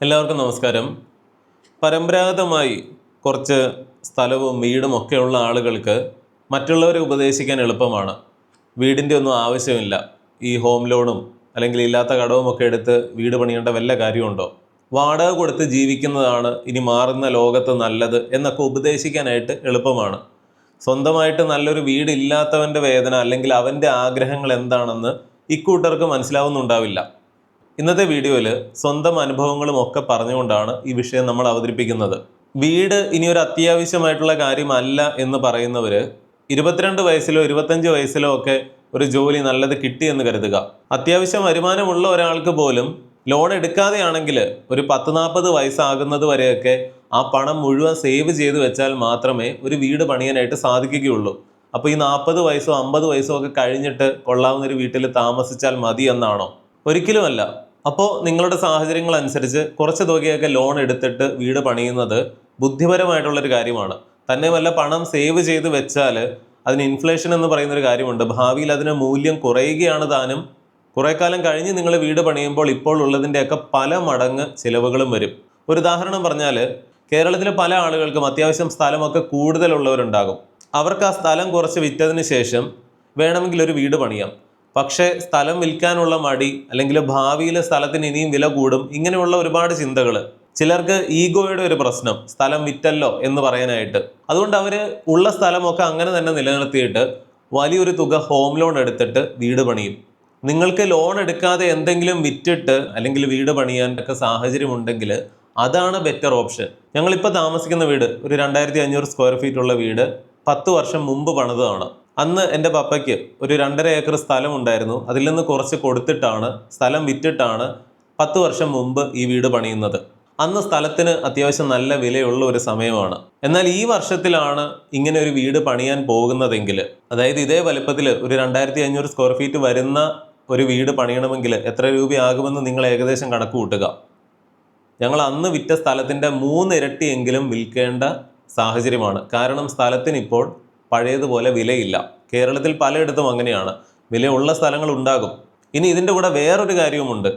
എല്ലാവർക്കും നമസ്കാരം. പരമ്പരാഗതമായി കുറച്ച് സ്ഥലവും വീടും ഒക്കെയുള്ള ആളുകൾക്ക് മറ്റുള്ളവരെ ഉപദേശിക്കാൻ എളുപ്പമാണ്. വീടിന്റെ ഒന്നും ആവശ്യമില്ല. ഈ ഹോം ലോണും അല്ലെങ്കിൽ ഇല്ലാത്ത കടവും ഒക്കെ എടുത്ത് വീട് പണിയേണ്ട വല്ല കാര്യമുണ്ടോ? വാടക കൊടുത്ത് ജീവിക്കുന്നതാണ് ഇനി മാറുന്ന ലോകത്ത് നല്ലത് എന്നൊക്കെ ഉപദേശിക്കാനായിട്ട് എളുപ്പമാണ്. സ്വന്തമായിട്ട് നല്ലൊരു വീടില്ലാത്തവന്റെ വേദന അല്ലെങ്കിൽ അവന്റെ ആഗ്രഹങ്ങൾ എന്താണെന്ന് ഇക്കൂട്ടർക്ക് മനസ്സിലാവുന്നുണ്ടാവില്ല. ഇന്നത്തെ വീഡിയോയിൽ സ്വന്തം അനുഭവങ്ങളും ഒക്കെ പറഞ്ഞുകൊണ്ടാണ് ഈ വിഷയം നമ്മൾ അവതരിപ്പിക്കുന്നത്. വീട് ഇനി ഒരു അത്യാവശ്യമായിട്ടുള്ള കാര്യമല്ല എന്ന് പറയുന്നവർ ഇരുപത്തിരണ്ട് വയസ്സിലോ ഇരുപത്തഞ്ച് വയസ്സിലോ ഒക്കെ ഒരു ജോലി നല്ലത് കിട്ടിയെന്ന് കരുതുക. അത്യാവശ്യം വരുമാനമുള്ള ഒരാൾക്ക് പോലും ലോൺ എടുക്കാതെയാണെങ്കിൽ ഒരു പത്ത് നാൽപ്പത് വയസ്സാകുന്നത് വരെയൊക്കെ ആ പണം മുഴുവൻ സേവ് ചെയ്ത് വെച്ചാൽ മാത്രമേ ഒരു വീട് പണിയാനായിട്ട് സാധിക്കുകയുള്ളൂ. അപ്പോൾ ഈ നാൽപ്പത് വയസ്സോ അമ്പത് വയസ്സോ ഒക്കെ കഴിഞ്ഞിട്ട് കൊള്ളാവുന്ന ഒരു വീട്ടിൽ താമസിച്ചാൽ മതി എന്നാണോ? ഒരിക്കലുമല്ല. അപ്പോൾ നിങ്ങളുടെ സാഹചര്യങ്ങൾ അനുസരിച്ച് കുറച്ച് തുകയൊക്കെ ലോൺ എടുത്തിട്ട് വീട് പണിയുന്നത് ബുദ്ധിപരമായിട്ടുള്ളൊരു കാര്യമാണ്. തന്നെ വല്ല പണം സേവ് ചെയ്ത് വെച്ചാൽ അതിന് ഇൻഫ്ലേഷൻ എന്ന് പറയുന്ന ഒരു കാര്യമുണ്ട്. ഭാവിയിൽ അതിന് മൂല്യം കുറയുകയാണ് താനും. കുറേ കാലം കഴിഞ്ഞ് നിങ്ങൾ വീട് പണിയുമ്പോൾ ഇപ്പോൾ ഉള്ളതിന്റെയൊക്കെ പല മടങ്ങ് ചിലവുകളും വരും. ഒരു ഉദാഹരണം പറഞ്ഞാൽ കേരളത്തിലെ പല ആളുകൾക്കും അത്യാവശ്യം സ്ഥലമൊക്കെ കൂടുതലുള്ളവരുണ്ടാകും. അവർക്ക് ആ സ്ഥലം കുറച്ച് വിറ്റതിന് ശേഷം വേണമെങ്കിൽ ഒരു വീട് പണിയാം. പക്ഷേ സ്ഥലം വിൽക്കാനുള്ള മടി അല്ലെങ്കിൽ ഭാവിയിൽ സ്ഥലത്തിന് ഇനിയും വില കൂടും ഇങ്ങനെയുള്ള ഒരുപാട് ചിന്തകൾ. ചിലർക്ക് ഈഗോയുടെ ഒരു പ്രശ്നം സ്ഥലം വിറ്റല്ലോ എന്ന് പറയാനായിട്ട്. അതുകൊണ്ട് അവർ ഉള്ള സ്ഥലമൊക്കെ അങ്ങനെ തന്നെ നിലനിർത്തിയിട്ട് വലിയൊരു തുക ഹോം ലോൺ എടുത്തിട്ട് വീട് പണിയും. നിങ്ങൾക്ക് ലോൺ എടുക്കാതെ എന്തെങ്കിലും വിറ്റിട്ട് അല്ലെങ്കിൽ വീട് പണിയാൻ ഒക്കെ സാഹചര്യം ഉണ്ടെങ്കിൽ അതാണ് ബെറ്റർ ഓപ്ഷൻ ഞങ്ങളിപ്പോൾ താമസിക്കുന്ന വീട് ഒരു രണ്ടായിരത്തി അഞ്ഞൂറ് സ്ക്വയർ ഫീറ്റ് ഉള്ള വീട് പത്ത് വർഷം മുമ്പ് പണിതതാണ്. അന്ന് എന്റെ പപ്പയ്ക്ക് ഒരു രണ്ടര ഏക്കർ സ്ഥലം ഉണ്ടായിരുന്നു. അതിൽ നിന്ന് കുറച്ച് കൊടുത്തിട്ടാണ് സ്ഥലം വിറ്റിട്ടാണ് പത്ത് വർഷം മുമ്പ് ഈ വീട് പണിയുന്നത്. അന്ന് സ്ഥലത്തിന് അത്യാവശ്യം നല്ല വിലയുള്ള ഒരു സമയമാണ്. എന്നാൽ ഈ വർഷത്തിലാണ് ഇങ്ങനെ ഒരു വീട് പണിയാൻ പോകുന്നതെങ്കിൽ അതായത് ഇതേ വലുപ്പത്തിൽ ഒരു രണ്ടായിരത്തി അഞ്ഞൂറ് സ്ക്വയർ ഫീറ്റ് വരുന്ന ഒരു വീട് പണിയണമെങ്കിൽ എത്ര രൂപയാകുമെന്ന് നിങ്ങൾ ഏകദേശം കണക്ക് കൂട്ടുക ഞങ്ങൾ അന്ന് വിറ്റ സ്ഥലത്തിന്റെ മൂന്നിരട്ടിയെങ്കിലും വിൽക്കേണ്ട സാഹചര്യമാണ്. കാരണം സ്ഥലത്തിന് ഇപ്പോൾ പഴയതുപോലെ വിലയില്ല. കേരളത്തിൽ പലയിടത്തും അങ്ങനെയാണ്. വിലയുള്ള സ്ഥലങ്ങൾ ഉണ്ടാകും. ഇനി ഇതിന്റെ കൂടെ വേറൊരു കാര്യവുമുണ്ട്.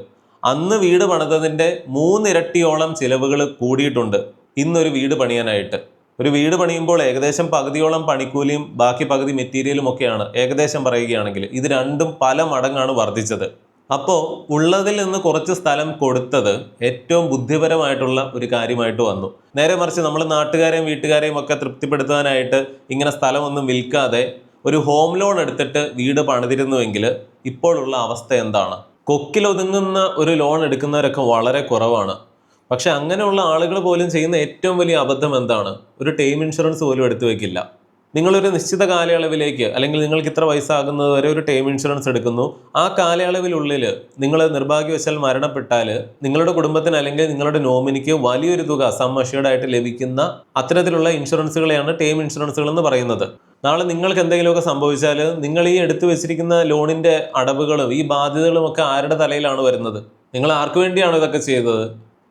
അന്ന് വീട് പണിതതിന്റെ മൂന്നിരട്ടിയോളം ചിലവുകൾ കൂടിയിട്ടുണ്ട്. ഇന്നൊരു വീട് പണിയാനായിട്ട്. ഒരു വീട് പണിയുമ്പോൾ ഏകദേശം പകുതിയോളം പണിക്കൂലിയും ബാക്കി പകുതി മെറ്റീരിയലും ഒക്കെയാണ് ഏകദേശം പറയുകയാണെങ്കിൽ ഇത് രണ്ടും പല മടങ്ങാണ് വർദ്ധിച്ചത്. അപ്പോൾ ഉള്ളതിൽ നിന്ന് കുറച്ച് സ്ഥലം കൊടുത്തത് ഏറ്റവും ബുദ്ധിപരമായിട്ടുള്ള ഒരു കാര്യമായിട്ട് വന്നു. നേരെ മറിച്ച് നമ്മൾ നാട്ടുകാരെയും വീട്ടുകാരെയും ഒക്കെ തൃപ്തിപ്പെടുത്താനായിട്ട് ഇങ്ങനെ സ്ഥലമൊന്നും വിൽക്കാതെ ഒരു ഹോം ലോൺ എടുത്തിട്ട് വീട് പണിതിരുന്നുവെങ്കിൽ ഇപ്പോഴുള്ള അവസ്ഥ എന്താണ്? കൊക്കിലൊതുങ്ങുന്ന ഒരു ലോൺ എടുക്കുന്നവരൊക്കെ വളരെ കുറവാണ്. പക്ഷെ അങ്ങനെയുള്ള ആളുകൾ പോലും ചെയ്യുന്ന ഏറ്റവും വലിയ അബദ്ധം എന്താണ്? ഒരു ടേം ഇൻഷുറൻസ് പോലും എടുത്തു വെക്കില്ല. നിങ്ങളൊരു നിശ്ചിത കാലയളവിലേക്ക് അല്ലെങ്കിൽ നിങ്ങൾക്ക് ഇത്ര വയസ്സാകുന്നത് വരെ ഒരു ടേം ഇൻഷുറൻസ് എടുക്കുന്നു. ആ കാലയളവിലുള്ളിൽ നിങ്ങൾ നിർഭാഗ്യവശാൽ മരണപ്പെട്ടാൽ നിങ്ങളുടെ കുടുംബത്തിന് അല്ലെങ്കിൽ നിങ്ങളുടെ നോമിനിക്ക് വലിയൊരു തുക സം ലഭിക്കുന്ന അത്തരത്തിലുള്ള ഇൻഷുറൻസുകളെയാണ് ടേം ഇൻഷുറൻസുകൾ എന്ന് പറയുന്നത്. നാളെ നിങ്ങൾക്ക് എന്തെങ്കിലുമൊക്കെ സംഭവിച്ചാൽ നിങ്ങൾ ഈ എടുത്തു വെച്ചിരിക്കുന്ന ലോണിന്റെ അടവുകളും ഈ ബാധ്യതകളും ഒക്കെ ആരുടെ തലയിലാണ് വരുന്നത്? നിങ്ങൾ ആർക്കു വേണ്ടിയാണോ ഇതൊക്കെ ചെയ്തത്?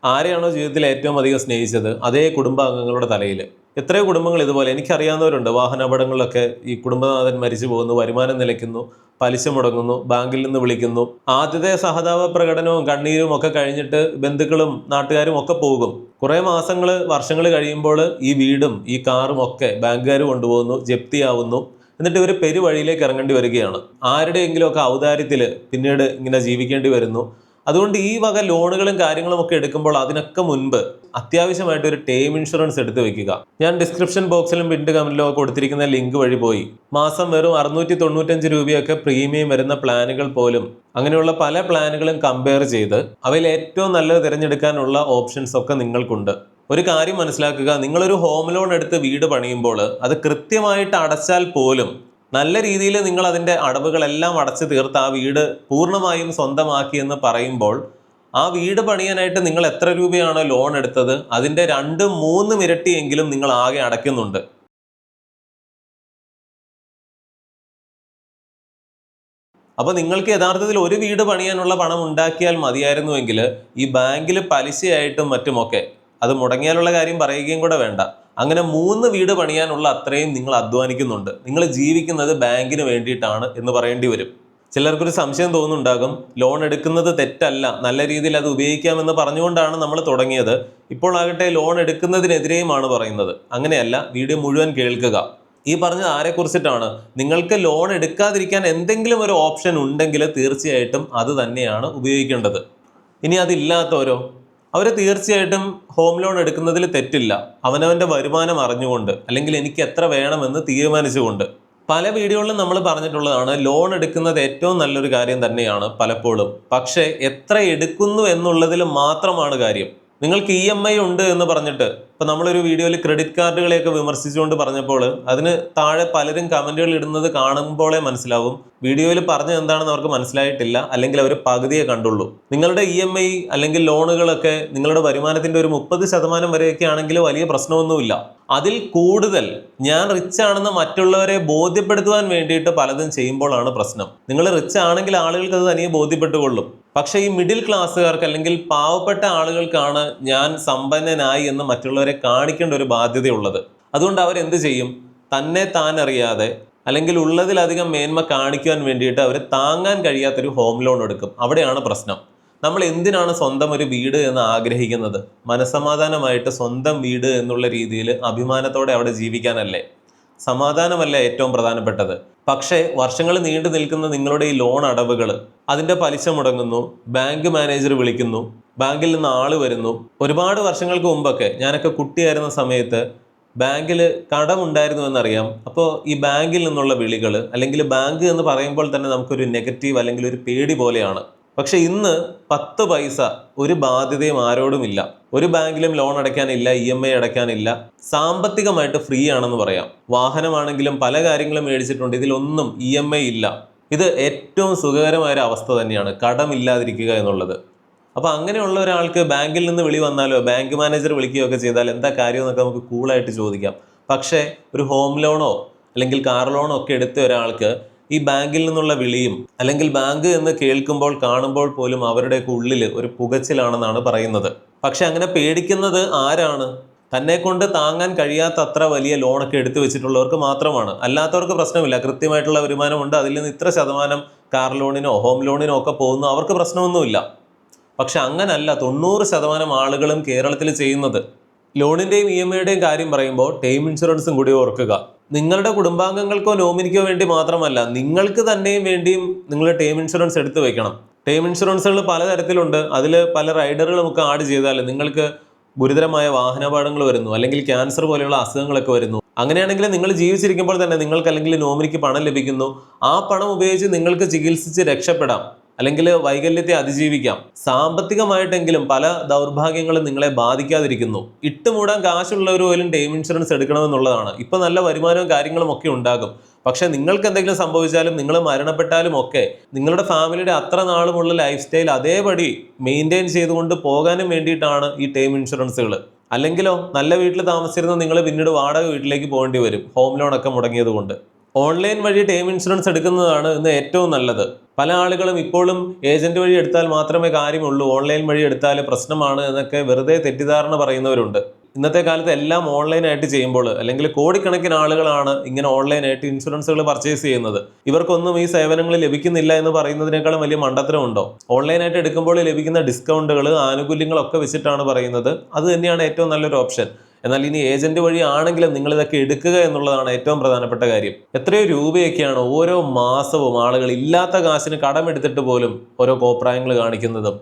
ആരെയാണോ ജീവിതത്തിൽ ഏറ്റവും അധികം സ്നേഹിച്ചത്? അതേ കുടുംബാംഗങ്ങളുടെ തലയിൽ എത്രയോ കുടുംബങ്ങൾ ഇതുപോലെ എനിക്കറിയാവുന്നവരുണ്ട്. വാഹനാപകടങ്ങളിലൊക്കെ ഈ കുടുംബനാഥൻ മരിച്ചു പോകുന്നു വരുമാനം നിലയ്ക്കുന്നു പലിശ മുടങ്ങുന്നു ബാങ്കിൽ നിന്ന് വിളിക്കുന്നു. ആദ്യത്തെ സഹതാപ പ്രകടനവും കണ്ണീരും ഒക്കെ കഴിഞ്ഞിട്ട് ബന്ധുക്കളും നാട്ടുകാരും ഒക്കെ പോകും. കുറേ മാസങ്ങൾ വർഷങ്ങൾ കഴിയുമ്പോൾ ഈ വീടും ഈ കാറും ഒക്കെ ബാങ്കുകാർ കൊണ്ടുപോകുന്നു ജപ്തിയാവുന്നു. എന്നിട്ട് ഇവർ പെരുവഴിയിലേക്ക് ഇറങ്ങേണ്ടി വരികയാണ്. ആരുടെയെങ്കിലുമൊക്കെ ഔദാര്യത്തിൽ പിന്നീട് ഇങ്ങനെ ജീവിക്കേണ്ടി വരുന്നു. അതുകൊണ്ട് ഈ വക ലോണുകളും കാര്യങ്ങളും ഒക്കെ എടുക്കുമ്പോൾ അതിനൊക്കെ മുൻപ് അത്യാവശ്യമായിട്ട് ഒരു ടേം ഇൻഷുറൻസ് എടുത്ത് വെക്കുക. ഞാൻ ഡിസ്ക്രിപ്ഷൻ ബോക്സിലും പിൻഡ് കമന്റിലും ഒക്കെ കൊടുത്തിരിക്കുന്ന ലിങ്ക് വഴി പോയി. മാസം വെറും അറുന്നൂറ്റി തൊണ്ണൂറ്റഞ്ച് രൂപയൊക്കെ പ്രീമിയം വരുന്ന പ്ലാനുകൾ പോലും അങ്ങനെയുള്ള പല പ്ലാനുകളും കമ്പയർ ചെയ്ത് അവയിൽ ഏറ്റവും നല്ലത് തിരഞ്ഞെടുക്കാനുള്ള ഓപ്ഷൻസ് ഒക്കെ നിങ്ങൾക്കുണ്ട്. ഒരു കാര്യം മനസ്സിലാക്കുക നിങ്ങളൊരു ഹോം ലോൺ എടുത്ത് വീട് പണിയുമ്പോൾ അത് കൃത്യമായിട്ട് അടച്ചാൽ പോലും നല്ല രീതിയിൽ നിങ്ങൾ അതിന്റെ അടവുകളെല്ലാം അടച്ചു തീർത്ത് ആ വീട് പൂർണമായും സ്വന്തമാക്കി എന്ന് പറയുമ്പോൾ ആ വീട് പണിയാനായിട്ട് നിങ്ങൾ എത്ര രൂപയാണോ ലോൺ എടുത്തത്? അതിന്റെ രണ്ട് മൂന്ന് ഇരട്ടിയെങ്കിലും നിങ്ങൾ ആകെ അടയ്ക്കുന്നുണ്ട്. അപ്പോൾ നിങ്ങൾക്ക് യഥാർത്ഥത്തിൽ ഒരു വീട് പണിയാനുള്ള പണം ഉണ്ടാക്കിയാൽ മതിയായിരുന്നുവെങ്കിൽ ഈ ബാങ്കിൽ പലിശയായിട്ടും മറ്റുമൊക്കെ അത് മുടങ്ങിയാലുള്ള കാര്യം പറയുകയും കൂടെ വേണ്ട. അങ്ങനെ മൂന്ന് വീട് പണിയാനുള്ള അത്രയും നിങ്ങൾ അധ്വാനിക്കുന്നുണ്ട്. നിങ്ങൾ ജീവിക്കുന്നത് ബാങ്കിന് വേണ്ടിയിട്ടാണ് എന്ന് പറയേണ്ടി വരും. ചിലർക്കൊരു സംശയം തോന്നുന്നുണ്ടാകും. ലോൺ എടുക്കുന്നത് തെറ്റല്ല. നല്ല രീതിയിൽ അത് ഉപയോഗിക്കാമെന്ന് പറഞ്ഞുകൊണ്ടാണ് നമ്മൾ തുടങ്ങിയത്. ഇപ്പോൾ ആകട്ടെ ലോൺ എടുക്കുന്നതിനെതിരെയുമാണ് പറയുന്നത്. അങ്ങനെയല്ല വീഡിയോ മുഴുവൻ കേൾക്കുക. ഈ പറഞ്ഞത് ആരെക്കുറിച്ചിട്ടാണ് നിങ്ങൾക്ക് ലോൺ എടുക്കാതിരിക്കാൻ എന്തെങ്കിലും ഒരു ഓപ്ഷൻ ഉണ്ടെങ്കിൽ തീർച്ചയായിട്ടും അത് തന്നെയാണ് ഉപയോഗിക്കേണ്ടത്. ഇനി അതില്ലാത്തവരോ? അവർ തീർച്ചയായിട്ടും ഹോം ലോൺ എടുക്കുന്നതിൽ തെറ്റില്ല. അവനവന്റെ വരുമാനം അറിഞ്ഞുകൊണ്ട് അല്ലെങ്കിൽ എനിക്ക് എത്ര വേണമെന്ന് തീരുമാനിച്ചുകൊണ്ട്. പല വീഡിയോകളിലും നമ്മൾ പറഞ്ഞിട്ടുള്ളതാണ് ലോൺ എടുക്കുന്നത് ഏറ്റവും നല്ലൊരു കാര്യം തന്നെയാണ് പലപ്പോഴും. പക്ഷേ എത്ര എടുക്കുന്നു എന്നുള്ളതിൽ മാത്രമാണ് കാര്യം. നിങ്ങൾക്ക് ഇ എം ഐ ഉണ്ട് എന്ന് പറഞ്ഞിട്ട് ഇപ്പൊ നമ്മളൊരു വീഡിയോയിൽ ക്രെഡിറ്റ് കാർഡുകളെയൊക്കെ വിമർശിച്ചുകൊണ്ട് പറഞ്ഞപ്പോൾ അതിന് താഴെ പലരും കമന്റുകൾ ഇടുന്നത് കാണുമ്പോഴേ മനസ്സിലാവും. വീഡിയോയിൽ പറഞ്ഞത് എന്താണെന്ന് അവർക്ക് മനസ്സിലായിട്ടില്ല അല്ലെങ്കിൽ അവർ പകുതിയെ കണ്ടുള്ളൂ. നിങ്ങളുടെ ഇ എം ഐ അല്ലെങ്കിൽ ലോണുകളൊക്കെ നിങ്ങളുടെ വരുമാനത്തിന്റെ ഒരു മുപ്പത് ശതമാനം വരെയൊക്കെ ആണെങ്കിൽ വലിയ പ്രശ്നമൊന്നുമില്ല. അതിൽ കൂടുതൽ ഞാൻ റിച്ച് ആണെന്ന് മറ്റുള്ളവരെ ബോധ്യപ്പെടുത്തുവാൻ വേണ്ടിയിട്ട് പലതും ചെയ്യുമ്പോഴാണ് പ്രശ്നം. നിങ്ങൾ റിച്ച് ആണെങ്കിൽ ആളുകൾക്ക് അത് തനിയെ ബോധ്യപ്പെട്ടുകൊള്ളും. പക്ഷേ ഈ മിഡിൽ ക്ലാസ്സുകാർക്ക് അല്ലെങ്കിൽ പാവപ്പെട്ട ആളുകൾക്കാണ് ഞാൻ സമ്പന്നനായി എന്ന് മറ്റുള്ളവരെ കാണിക്കേണ്ട ഒരു ബാധ്യതയുള്ളത്. അതുകൊണ്ട് അവർ അവരെന്ത് ചെയ്യും? തന്നെ താൻ അറിയാതെ അല്ലെങ്കിൽ ഉള്ളതിലധികം മേന്മ കാണിക്കുവാൻ വേണ്ടിയിട്ട് അവർ താങ്ങാൻ കഴിയാത്തൊരു ഹോം ലോൺ എടുക്കും. അവിടെയാണ് പ്രശ്നം. നമ്മൾ എന്തിനാണ് സ്വന്തം ഒരു വീട് എന്ന് ആഗ്രഹിക്കുന്നത്? മനസമാധാനമായിട്ട് സ്വന്തം വീട് എന്നുള്ള രീതിയിൽ അഭിമാനത്തോടെ അവിടെ ജീവിക്കാനല്ലേ? സമാധാനമല്ല ഏറ്റവും പ്രധാനപ്പെട്ടത്. പക്ഷേ വർഷങ്ങൾ നീണ്ടു നിൽക്കുന്ന നിങ്ങളുടെ ഈ ലോൺ അടവുകൾ അതിന്റെ പലിശ മുടങ്ങുന്നു ബാങ്ക് മാനേജർ വിളിക്കുന്നു ബാങ്കിൽ നിന്ന് ആൾ വരുന്നു. ഒരുപാട് വർഷങ്ങൾക്ക് മുമ്പൊക്കെ ഞാനൊക്കെ കുട്ടിയായിരുന്ന സമയത്ത് ബാങ്കിൽ കടമുണ്ടായിരുന്നു എന്നറിയാം അപ്പോൾ ഈ ബാങ്കിൽ നിന്നുള്ള വിളികൾ അല്ലെങ്കിൽ ബാങ്ക് എന്ന് പറയുമ്പോൾ തന്നെ നമുക്കൊരു നെഗറ്റീവ് അല്ലെങ്കിൽ ഒരു പേടി പോലെയാണ്. പക്ഷെ ഇന്ന് പത്ത് പൈസ ഒരു ബാധ്യതയും ആരോടുമില്ല. ഒരു ബാങ്കിലും ലോൺ അടയ്ക്കാനില്ല ഇ എം ഐ അടയ്ക്കാനില്ല. സാമ്പത്തികമായിട്ട് ഫ്രീ ആണെന്ന് പറയാം. വാഹനമാണെങ്കിലും പല കാര്യങ്ങളും മേടിച്ചിട്ടുണ്ട്. ഇതിലൊന്നും ഇ എം ഐ ഇല്ല. ഇത് ഏറ്റവും സുഖകരമായ ഒരു അവസ്ഥ തന്നെയാണ്. കടമില്ലാതിരിക്കുക എന്നുള്ളത്. അപ്പോൾ അങ്ങനെയുള്ള ഒരാൾക്ക് ബാങ്കിൽ നിന്ന് വിളി വന്നാലോ ബാങ്ക് മാനേജർ വിളിക്കുകയോ ഒക്കെ ചെയ്താൽ എന്താ കാര്യം എന്നൊക്കെ നമുക്ക് കൂളായിട്ട് ചോദിക്കാം. പക്ഷേ ഒരു ഹോം ലോണോ അല്ലെങ്കിൽ കാർ ലോണോ ഒക്കെ എടുത്ത ഒരാൾക്ക് ഈ ബാങ്കിൽ നിന്നുള്ള വിളിയും അല്ലെങ്കിൽ ബാങ്ക് എന്ന് കേൾക്കുമ്പോൾ കാണുമ്പോൾ പോലും അവരുടെയൊക്കെ ഉള്ളിൽ ഒരു പുകച്ചിലാണെന്നാണ് പറയുന്നത്. പക്ഷെ അങ്ങനെ പേടിക്കുന്നത് ആരാണ്? തന്നെ കൊണ്ട് താങ്ങാൻ കഴിയാത്ത അത്ര വലിയ ലോണൊക്കെ എടുത്തു വെച്ചിട്ടുള്ളവർക്ക് മാത്രമാണ്. അല്ലാത്തവർക്ക് പ്രശ്നമില്ല. കൃത്യമായിട്ടുള്ള വരുമാനമുണ്ട്. അതിൽ നിന്ന് ഇത്ര ശതമാനം കാർ ലോണിനോ ഹോം ലോണിനോ ഒക്കെ പോകുന്നു. അവർക്ക് പ്രശ്നമൊന്നുമില്ല. പക്ഷെ അങ്ങനല്ല. തൊണ്ണൂറ് ശതമാനം ആളുകളും കേരളത്തിൽ ചെയ്യുന്നത്. ലോണിന്റെയും ഇ എം ഐയുടെയും കാര്യം പറയുമ്പോൾ ടേം ഇൻഷുറൻസും കൂടി ഓർക്കുക. നിങ്ങളുടെ കുടുംബാംഗങ്ങൾക്കോ നോമിനിക്കോ വേണ്ടി മാത്രമല്ല നിങ്ങൾക്ക് തന്നെയും വേണ്ടിയും നിങ്ങൾ ടേം ഇൻഷുറൻസ് എടുത്തു വെക്കണം. ടേം ഇൻഷുറൻസുകൾ പലതരത്തിലുണ്ട്. അതിൽ പല റൈഡറുകളും ഒക്കെ ആഡ് ചെയ്താൽ നിങ്ങൾക്ക് ഗുരുതരമായ വാഹനാപകടങ്ങൾ വരുന്നു അല്ലെങ്കിൽ ക്യാൻസർ പോലെയുള്ള അസുഖങ്ങളൊക്കെ വരുന്നു. അങ്ങനെയാണെങ്കിൽ നിങ്ങൾ ജീവിച്ചിരിക്കുമ്പോൾ തന്നെ നിങ്ങൾക്ക് അല്ലെങ്കിൽ നോമിനിക്ക് പണം ലഭിക്കുന്നു. ആ പണം ഉപയോഗിച്ച് നിങ്ങൾക്ക് ചികിത്സിച്ച് രക്ഷപ്പെടാം. അല്ലെങ്കിൽ വൈകല്യത്തെ അതിജീവിക്കാം. സാമ്പത്തികമായിട്ടെങ്കിലും പല ദൗർഭാഗ്യങ്ങളും നിങ്ങളെ ബാധിക്കാതിരിക്കുന്നു. ഇട്ടുമൂടാൻ കാശുള്ളവർ പോലും ടൈം ഇൻഷുറൻസ് എടുക്കണമെന്നുള്ളതാണ്. ഇപ്പൊ നല്ല വരുമാനവും കാര്യങ്ങളും ഒക്കെ ഉണ്ടാകും. പക്ഷെ നിങ്ങൾക്ക് എന്തെങ്കിലും സംഭവിച്ചാലും നിങ്ങൾ മരണപ്പെട്ടാലും ഒക്കെ നിങ്ങളുടെ ഫാമിലിയുടെ അത്ര നാളുമുള്ള ലൈഫ് സ്റ്റൈൽ അതേപടി മെയിന്റെയിൻ ചെയ്തുകൊണ്ട് പോകാനും വേണ്ടിയിട്ടാണ് ഈ ടേം ഇൻഷുറൻസുകൾ അല്ലെങ്കിലോ നല്ല വീട്ടിൽ താമസിച്ചിരുന്ന നിങ്ങൾ പിന്നീട് വാടക വീട്ടിലേക്ക് പോകേണ്ടി വരും. ഹോം ലോൺ ഒക്കെ മുടങ്ങിയത് കൊണ്ട് ഓൺലൈൻ വഴി ടേം ഇൻഷുറൻസ് എടുക്കുന്നതാണ് ഇന്ന് ഏറ്റവും നല്ലത്. പല ആളുകളും ഇപ്പോഴും ഏജന്റ് വഴി എടുത്താൽ മാത്രമേ കാര്യമുള്ളൂ ഓൺലൈൻ വഴി എടുത്താൽ പ്രശ്നമാണ് എന്നൊക്കെ വെറുതെ തെറ്റിദ്ധാരണ പറയുന്നവരുണ്ട്. ഇന്നത്തെ കാലത്ത് എല്ലാം ഓൺലൈനായിട്ട് ചെയ്യുമ്പോൾ അല്ലെങ്കിൽ കോടിക്കണക്കിന് ആളുകളാണ് ഇങ്ങനെ ഓൺലൈനായിട്ട് ഇൻഷുറൻസുകൾ പർച്ചേസ് ചെയ്യുന്നത്. ഇവർക്കൊന്നും ഈ സേവനങ്ങൾ ലഭിക്കുന്നില്ല എന്ന് പറയുന്നതിനേക്കാളും വലിയ മണ്ടത്തരമുണ്ടോ ഓൺലൈനായിട്ട് എടുക്കുമ്പോൾ ലഭിക്കുന്ന ഡിസ്കൗണ്ടുകൾ ആനുകൂല്യങ്ങളൊക്കെ വെച്ചിട്ടാണ് പറയുന്നത്. അത് തന്നെയാണ് ഏറ്റവും നല്ലൊരു ഓപ്ഷൻ എന്നാൽ ഇനി ഏജന്റ് വഴി ആണെങ്കിലും നിങ്ങൾ ഇതൊക്കെ എടുക്കുക എന്നുള്ളതാണ് ഏറ്റവും പ്രധാനപ്പെട്ട കാര്യം. എത്രയോ രൂപയൊക്കെയാണ് ഓരോ മാസവും ആളുകൾ ഇല്ലാത്ത കാശിന് കടമെടുത്തിട്ട് പോലും ഓരോ കോപ്രായങ്ങൾ കാണിക്കുന്നതും.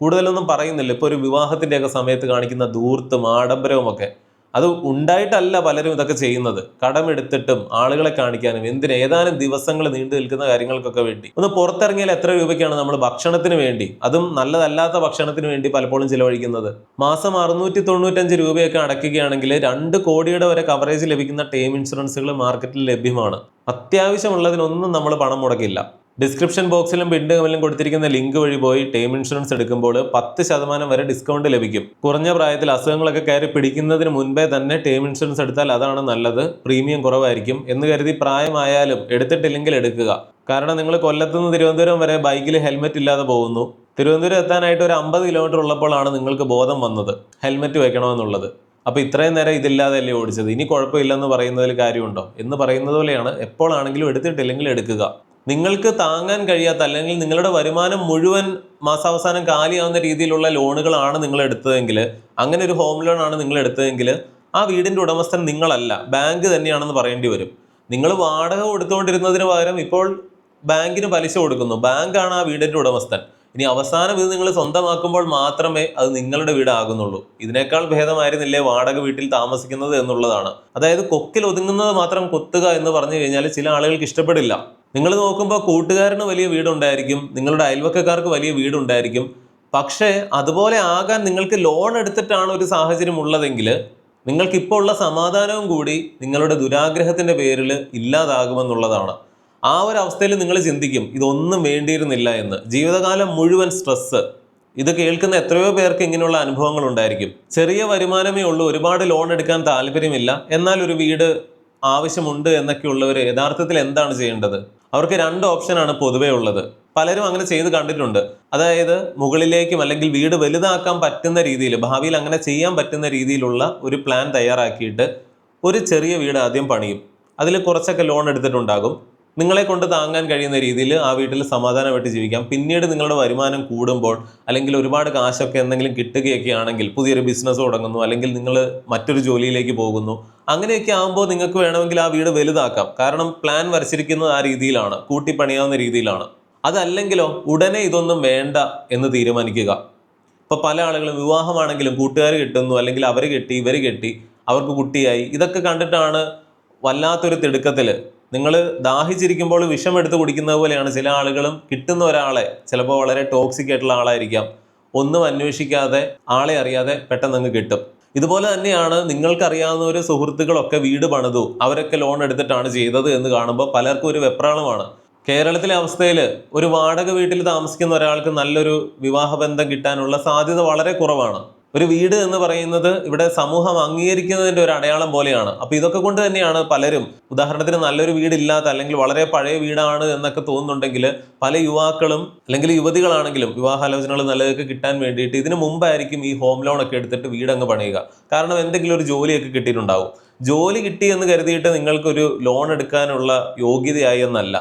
കൂടുതലൊന്നും പറയുന്നില്ല. ഇപ്പോൾ ഒരു വിവാഹത്തിന്റെയൊക്കെ സമയത്ത് കാണിക്കുന്ന ധൂർത്തും ആഡംബരവും ഒക്കെ അത് ഉണ്ടായിട്ടല്ല പലരും ഇതൊക്കെ ചെയ്യുന്നത്. കടമെടുത്തിട്ടും ആളുകളെ കാണിക്കാനും എന്തിന് ഏതാനും ദിവസങ്ങൾ നീണ്ടു നിൽക്കുന്ന കാര്യങ്ങൾക്കൊക്കെ വേണ്ടി. ഒന്ന് പുറത്തിറങ്ങിയാൽ എത്ര രൂപയ്ക്കാണ് നമ്മൾ ഭക്ഷണത്തിന് വേണ്ടി? അതും നല്ലതല്ലാത്ത ഭക്ഷണത്തിന് വേണ്ടി പലപ്പോഴും ചിലവഴിക്കുന്നത്. മാസം അറുന്നൂറ്റി തൊണ്ണൂറ്റഞ്ച് രൂപയൊക്കെ അടയ്ക്കുകയാണെങ്കിൽ രണ്ട് കോടിയുടെ വരെ കവറേജ് ലഭിക്കുന്ന ടേം ഇൻഷുറൻസുകൾ മാർക്കറ്റിൽ ലഭ്യമാണ്. അത്യാവശ്യമുള്ളതിനൊന്നും നമ്മൾ പണം മുടക്കില്ല. ഡിസ്ക്രിപ്ഷൻ ബോക്സിലും പിണ്ട് കമലിലും കൊടുത്തിരിക്കുന്ന ലിങ്ക് വഴി പോയി ടേം ഇൻഷുറൻസ് എടുക്കുമ്പോൾ പത്ത് ശതമാനം വരെ ഡിസ്കൗണ്ട് ലഭിക്കും. കുറഞ്ഞ പ്രായത്തിൽ അസുഖങ്ങളൊക്കെ കയറി പിടിക്കുന്നതിന് മുൻപേ തന്നെ ടേം ഇൻഷുറൻസ് എടുത്താൽ അതാണ് നല്ലത്. പ്രീമിയം കുറവായിരിക്കും. എന്ന് കരുതി പ്രായമായാലും എടുത്തിട്ടില്ലെങ്കിൽ എടുക്കുക. കാരണം നിങ്ങൾ കൊല്ലത്തുനിന്ന് തിരുവനന്തപുരം വരെ ബൈക്കിൽ ഹെൽമെറ്റ് ഇല്ലാതെ പോകുന്നു. തിരുവനന്തപുരം എത്താനായിട്ട് ഒരു അമ്പത് കിലോമീറ്റർ ഉള്ളപ്പോഴാണ് നിങ്ങൾക്ക് ബോധം വന്നത്. ഹെൽമെറ്റ് വെക്കണമെന്നുള്ളത്. അപ്പോൾ ഇത്രയും നേരം ഇതില്ലാതെയല്ലേ ഓടിച്ചത്? ഇനി കുഴപ്പമില്ലെന്ന് പറയുന്നതിൽ കാര്യമുണ്ടോ? എന്ന് പറയുന്നത് പോലെയാണ് എപ്പോഴാണെങ്കിലും എടുത്തിട്ടില്ലെങ്കിൽ എടുക്കുക. നിങ്ങൾക്ക് താങ്ങാൻ കഴിയാത്ത അല്ലെങ്കിൽ നിങ്ങളുടെ വരുമാനം മുഴുവൻ മാസാവസാനം കാലിയാവുന്ന രീതിയിലുള്ള ലോണുകളാണ് നിങ്ങൾ എടുത്തതെങ്കിൽ അങ്ങനെ ഒരു ഹോം ലോൺ ആണ് നിങ്ങൾ എടുത്തതെങ്കിൽ ആ വീടിന്റെ ഉടമസ്ഥൻ നിങ്ങളല്ല ബാങ്ക് തന്നെയാണെന്ന് പറയേണ്ടി വരും. നിങ്ങൾ വാടക കൊടുത്തുകൊണ്ടിരുന്നതിന് പകരം ഇപ്പോൾ ബാങ്കിന് പലിശ കൊടുക്കുന്നു. ബാങ്കാണ് ആ വീടിന്റെ ഉടമസ്ഥൻ. ഇനി അവസാനം ഇത് നിങ്ങൾ സ്വന്തമാക്കുമ്പോൾ മാത്രമേ അത് നിങ്ങളുടെ വീടാകുന്നുള്ളൂ. ഇതിനേക്കാൾ ഭേദമായിരുന്നില്ലേ വാടക വീട്ടിൽ താമസിക്കുന്നത് എന്നുള്ളതാണ്. അതായത് കൊക്കിൽ ഒതുങ്ങുന്നത് മാത്രം കൊത്തുക എന്ന് പറഞ്ഞു കഴിഞ്ഞാൽ ചില ആളുകൾക്ക് ഇഷ്ടപ്പെടില്ല. നിങ്ങൾ നോക്കുമ്പോൾ കൂട്ടുകാരന് വലിയ വീടുണ്ടായിരിക്കും നിങ്ങളുടെ അയൽവക്കക്കാർക്ക് വലിയ വീടുണ്ടായിരിക്കും. പക്ഷേ അതുപോലെ ആകാൻ നിങ്ങൾക്ക് ലോൺ എടുത്തിട്ടാണ് ഒരു സാഹചര്യം ഉള്ളതെങ്കിൽ നിങ്ങൾക്ക് ഇപ്പോൾ ഉള്ള സമാധാനവും കൂടി നിങ്ങളുടെ ദുരാഗ്രഹത്തിന്റെ പേരിൽ ഇല്ലാതാകുമെന്നുള്ളതാണ്. ആ ഒരു അവസ്ഥയിൽ നിങ്ങൾ ചിന്തിക്കും ഇതൊന്നും വേണ്ടിയിരുന്നില്ല എന്ന്. ജീവിതകാലം മുഴുവൻ സ്ട്രെസ്സ് ഇത് കേൾക്കുന്ന എത്രയോ പേർക്ക് ഇങ്ങനെയുള്ള അനുഭവങ്ങൾ ഉണ്ടായിരിക്കും. ചെറിയ വരുമാനമേ ഉള്ളൂ ഒരുപാട് ലോൺ എടുക്കാൻ താല്പര്യമില്ല. എന്നാൽ ഒരു വീട് ആവശ്യമുണ്ട് എന്നൊക്കെയുള്ളവർ യഥാർത്ഥത്തിൽ എന്താണ് ചെയ്യേണ്ടത്? അവർക്ക് രണ്ട് ഓപ്ഷനാണ് പൊതുവേ ഉള്ളത്. പലരും അങ്ങനെ ചെയ്ത് കണ്ടിട്ടുണ്ട്. അതായത് മുകളിലേക്കും അല്ലെങ്കിൽ വീട് വലുതാക്കാൻ പറ്റുന്ന രീതിയിൽ ഭാവിയിൽ അങ്ങനെ ചെയ്യാൻ പറ്റുന്ന രീതിയിലുള്ള ഒരു പ്ലാൻ തയ്യാറാക്കിയിട്ട് ഒരു ചെറിയ വീട് ആദ്യം പണിയും. അതിൽ കുറച്ചൊക്കെ ലോൺ എടുത്തിട്ടുണ്ടാകും. നിങ്ങളെ കൊണ്ട് താങ്ങാൻ കഴിയുന്ന രീതിയിൽ ആ വീട്ടിൽ സമാധാനമായിട്ട് ജീവിക്കാം. പിന്നീട് നിങ്ങളുടെ വരുമാനം കൂടുമ്പോൾ അല്ലെങ്കിൽ ഒരുപാട് കാശൊക്കെ എന്തെങ്കിലും കിട്ടുകയൊക്കെ ആണെങ്കിൽ പുതിയൊരു ബിസിനസ് തുടങ്ങുന്നു അല്ലെങ്കിൽ നിങ്ങൾ മറ്റൊരു ജോലിയിലേക്ക് പോകുന്നു. അങ്ങനെയൊക്കെ ആകുമ്പോൾ നിങ്ങൾക്ക് വേണമെങ്കിൽ ആ വീട് വലുതാക്കാം. കാരണം പ്ലാൻ വരച്ചിരിക്കുന്നത് ആ രീതിയിലാണ്. കൂട്ടിപ്പണിയാവുന്ന രീതിയിലാണ്. അതല്ലെങ്കിലോ ഉടനെ ഇതൊന്നും വേണ്ട എന്ന് തീരുമാനിക്കുക. ഇപ്പോൾ പല ആളുകളും വിവാഹമാണെങ്കിലും കൂട്ടുകാർ കിട്ടുന്നു അല്ലെങ്കിൽ അവർ കെട്ടി ഇവർ കെട്ടി അവർക്ക് കുട്ടിയായി. ഇതൊക്കെ കണ്ടിട്ടാണ് വല്ലാത്തൊരു തിടുക്കത്തിൽ നിങ്ങൾ ദാഹിച്ചിരിക്കുമ്പോൾ വിഷം എടുത്ത് കുടിക്കുന്നത് പോലെയാണ് ചില ആളുകളും കിട്ടുന്ന ഒരാളെ ചിലപ്പോൾ വളരെ ടോക്സിക് ആയിട്ടുള്ള ആളായിരിക്കാം. ഒന്നും അന്വേഷിക്കാതെ ആളെ അറിയാതെ പെട്ടെന്ന് അങ്ങ് കിട്ടും. ഇതുപോലെ തന്നെയാണ് നിങ്ങൾക്കറിയാവുന്ന ഒരു സുഹൃത്തുക്കളൊക്കെ വീട് പണിതു. അവരൊക്കെ ലോൺ എടുത്തിട്ടാണ് ചെയ്തത് എന്ന് കാണുമ്പോൾ പലർക്കും ഒരു വെപ്രാളമാണ്. കേരളത്തിലെ അവസ്ഥയിൽ ഒരു വാടക വീട്ടിൽ താമസിക്കുന്ന ഒരാൾക്ക് നല്ലൊരു വിവാഹബന്ധം കിട്ടാനുള്ള സാധ്യത വളരെ കുറവാണ്. ഒരു വീട് എന്ന് പറയുന്നത് ഇവിടെ സമൂഹം അംഗീകരിക്കുന്നതിന്റെ ഒരു അടയാളം പോലെയാണ്. അപ്പോൾ ഇതൊക്കെ കൊണ്ട് തന്നെയാണ് പലരും ഉദാഹരണത്തിന് നല്ലൊരു വീടില്ലാത്ത അല്ലെങ്കിൽ വളരെ പഴയ വീടാണ് എന്നൊക്കെ തോന്നുന്നുണ്ടെങ്കിൽ പല യുവാക്കളും അല്ലെങ്കിൽ യുവതികളാണെങ്കിലും വിവാഹാലോചനകൾ നല്ലതൊക്കെ കിട്ടാൻ വേണ്ടിയിട്ട് ഇതിനു മുമ്പായിരിക്കും ഈ ഹോം ലോൺ ഒക്കെ എടുത്തിട്ട് വീടങ്ങ് പണിയുക. കാരണം എന്തെങ്കിലും ഒരു ജോലിയൊക്കെ കിട്ടിയിട്ടുണ്ടാവും. ജോലി കിട്ടി എന്ന് കരുതിയിട്ട് നിങ്ങൾക്കൊരു ലോൺ എടുക്കാനുള്ള യോഗ്യതയായി എന്നല്ല.